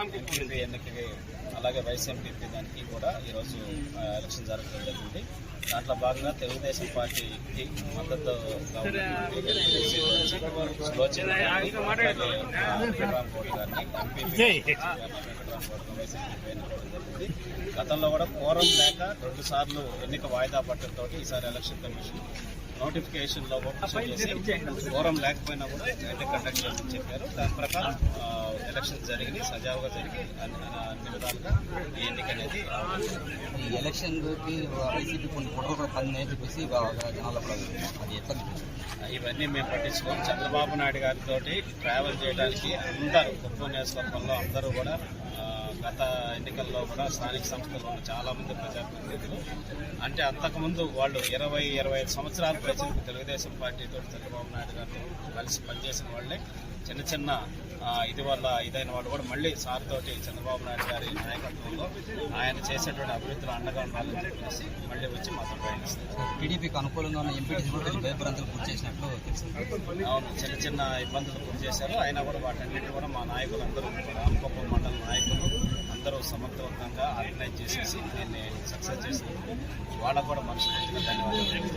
MPP ఎన్నికకి అలాగే vice MPP దానికి కూడా ఈరోజు ఎలక్షన్ జరగడం జరిగింది. దాంట్లో భాగంగా తెలుగుదేశం పార్టీకి మద్దతు గతంలో కూడా కోరం లేక రెండు సార్లు ఎన్నిక వాయిదా పట్టడంతో ఈసారి ఎలక్షన్ కమిషన్ నోటిఫికేషన్లో ఓపెన్ కోరం లేకపోయినా కూడా ఎన్నిక కండక్ట్ చేయమని చెప్పారు. దాని ప్రకారం ఎలక్షన్ జరిగి సజావుగా జరిగి అన్ని విధాలుగా ఈ ఎన్నిక అనేది ఈ ఎలక్షన్ వైసీపీ కొన్ని కూడా పని చెప్పేసి జనాల్లో కూడా అది ఎట్లా మీకు? ఇవన్నీ మేము పట్టించుకోం చంద్రబాబు నాయుడు గారితో ట్రావెల్ చేయడానికి అందరూ కుప్పం నియోజకవర్గంలో అందరూ కూడా గత ఎన్నికల్లో కూడా స్థానిక సంస్థల్లో ఉన్న చాలా మంది ప్రజాప్రతినిధులు అంటే అంతకుముందు వాళ్ళు ఇరవై ఇరవై ఐదు సంవత్సరాల ప్రజలకు తెలుగుదేశం పార్టీతో చంద్రబాబు నాయుడు గారితో కలిసి పనిచేసిన వాళ్ళే. చిన్న చిన్న ఇది వల్ల ఇదైన వాళ్ళు కూడా మళ్ళీ సార్ తోటి చంద్రబాబు నాయుడు గారి నాయకత్వంలో ఆయన చేసేటువంటి అభివృద్ధిలో అండగా ఉండాలని చెప్పేసి మళ్ళీ వచ్చి మాతో ప్రయాణిస్తారు టీడీపీకి అనుకూలంగా ఉన్న కొంచెం భయభ్రాంతులు గురి చేసినట్లు తెలిసింది అవును చిన్న చిన్న ఇబ్బందులు గురి చేశారు. అయినా కూడా వాటన్నిటి కూడా మా నాయకులందరూ రామకొప్ప మండల నాయకులు అందరూ సమర్థవంతంగా ఆర్గనైజ్ చేసేసి దీన్ని సక్సెస్ చేసినందుకు వాళ్ళకు కూడా మనస్ఫూర్తిగా ధన్యవాదాలు.